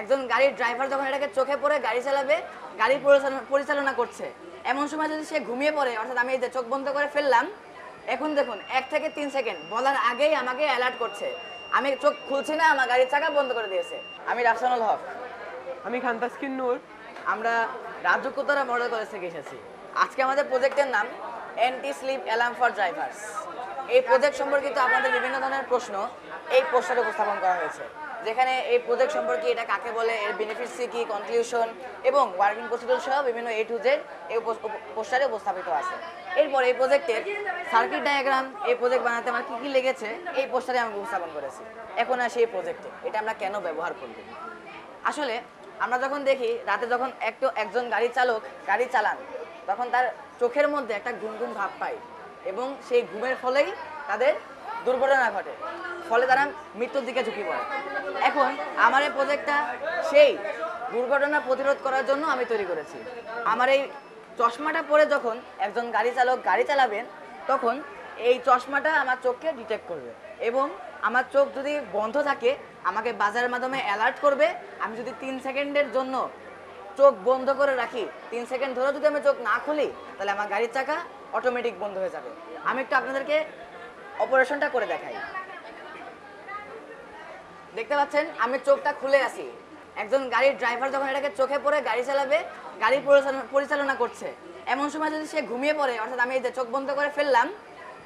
একজন গাড়ির ড্রাইভার যখন এটাকে চোখে পড়ে গাড়ি চালাবে গাড়ি পরিচালনা- করছে। এমন সময় যদি সে ঘুমিয়ে পড়ে অর্থাৎ আমি এই যে চোখ বন্ধ করে ফেললাম এখন দেখুন এক থেকে তিন সেকেন্ড বলার আগেই আমাকে অ্যালার্ট করছে। আমি চোখ খুলছি না আমার গাড়ির চাকা বন্ধ করে দিয়েছে। আমি রাফসানুল হক। আমি খান্তাসকিন নূর। আমরা রাজ্যকুতারা মডেল কলেজ থেকে এসেছি। আজকে আমাদের প্রজেক্টের নাম anti slip alarm for drivers এই প্রজেক্ট সম্পর্কিত আপনাদের বিভিন্ন ধরনের প্রশ্ন এই পোস্টারে উপস্থাপন করা হয়েছে। যেখানে এই প্রজেক্ট সম্পর্কে এটা কাকে বলে, এর বেনিফিটস কি কনক্লুশন এবং ওয়ার্কিং প্রসিডিউর সহ বিভিন্ন এ টু জেড এই পোস্টারে উপস্থাপিত আছে। এরপর এই প্রজেক্টের সার্কিট ডায়াগ্রাম এই প্রজেক্ট বানাতে আমার কী কী লেগেছে, এই পোস্টারে আমি উপস্থাপন করেছি। এখন আসি এই প্রজেক্টে এটা আমরা কেন ব্যবহার করব? আসলে আমরা যখন দেখি, রাতে যখন একটু, একজন গাড়ি চালক গাড়ি চালান, তখন তার চোখের মধ্যে একটা গুনগুন ভাব পায়। এবং সেই ঘুমের ফলেই তাদের দুর্ঘটনা ঘটে। ফলে তারা মৃত্যুর দিকে ঝুঁকি পড়ে। এখন আমার এই প্রজেক্টটা সেই দুর্ঘটনা প্রতিরোধ করার জন্য আমি তৈরি করেছি। আমার এই চশমাটা পরে যখন একজন গাড়ি চালক গাড়ি চালাবেন, তখন এই চশমাটা আমার চোখকে ডিটেক্ট করবে এবং আমার চোখ যদি বন্ধ থাকে, আমাকে বাজারের মাধ্যমে অ্যালার্ট করবে। আমি যদি তিন সেকেন্ডের জন্য চোখ বন্ধ করে রাখি, তিন সেকেন্ড ধরে যদি আমি চোখ না খুলি, তাহলে আমার গাড়ির চাকা অটোমেটিক বন্ধ হয়ে যাবে। আমি একটু আপনাদেরকে অপারেশনটা করে দেখাই। দেখতে পাচ্ছেন? আমি চোখটা খুলে আছি। একজন গাড়ির ড্রাইভার যখন এটাকে চোখে পড়ে গাড়ি চালাবে, গাড়ি পরিচালনা- করছে। এমন সময় যদি সে ঘুমিয়ে পড়ে, অর্থাৎ আমি এই যে চোখ বন্ধ করে ফেললাম,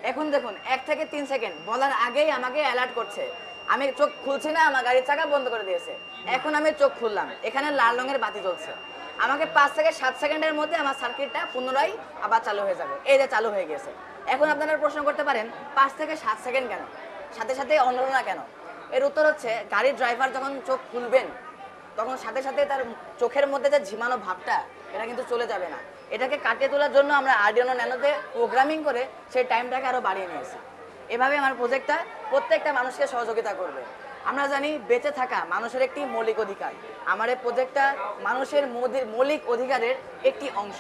এখন দেখুন, এক থেকে তিন সেকেন্ড, বলার আগেই আমাকে অ্যালার্ট করছে। আমি চোখ খুলছি না, আমার গাড়ির চাকা বন্ধ করে দিয়েছে। এখন আমি চোখ খুললাম। এখানে লাল রঙের বাতি জ্বলছে। আমাকে পাঁচ থেকে সাত সেকেন্ডের মধ্যে আমার সার্কিটটা পুনরায় আবার চালু হয়ে যাবে। এই যে চালু হয়ে গেছে এখন আপনারা প্রশ্ন করতে পারেন, পাঁচ থেকে সাত সেকেন্ড কেন? সাথে সাথে অন্য না কেন? এর উত্তর হচ্ছে, গাড়ির ড্রাইভার যখন চোখ খুলবেন, তখন সাথে সাথে তার চোখের মধ্যে যে ঝিমানো ভাবটা, এটা কিন্তু চলে যাবে না। এটাকে কাটিয়ে তোলার জন্য আমরা আর্ডিয়ানো ন্যানোতে প্রোগ্রামিং করে সেই টাইমটাকে আরও বাড়িয়ে নিয়েছি। এভাবে আমার প্রজেক্টটা প্রত্যেকটা মানুষকে সহযোগিতা করবে। আমরা জানি বেঁচে থাকা মানুষের একটি মৌলিক অধিকার। আমার এই প্রজেক্টটা মানুষের মৌলিক অধিকারের একটি অংশ।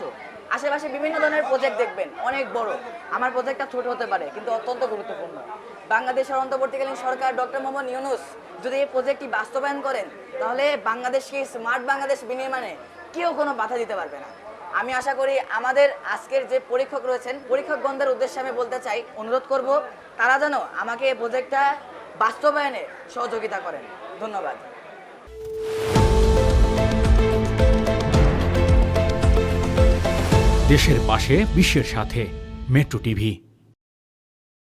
আশেপাশে বিভিন্ন ধরনের প্রজেক্ট দেখবেন, অনেক বড়। আমার প্রজেক্টটা ছোট হতে পারে, কিন্তু অত্যন্ত গুরুত্বপূর্ণ। বাংলাদেশের অন্তর্বর্তীকালীন সরকার ডক্টর মোহাম্মদ ইউনুস যদি এই প্রজেক্টটি বাস্তবায়ন করেন, তাহলে বাংলাদেশকে স্মার্ট বাংলাদেশ বিনির্মাণে কেউ কোনো বাধা দিতে পারবে না। আমি আশা করি আমাদের আজকের যে পরীক্ষক রয়েছেন পরীক্ষকগণদের উদ্দেশ্যে আমি বলতে চাই, অনুরোধ করব, তারা যেন আমাকে এই প্রজেক্টটা বাস্তবায়নে সহযোগিতা করেন। ধন্যবাদ। দেশের পাশে বিশ্বের সাথে মেট্রো টিভি।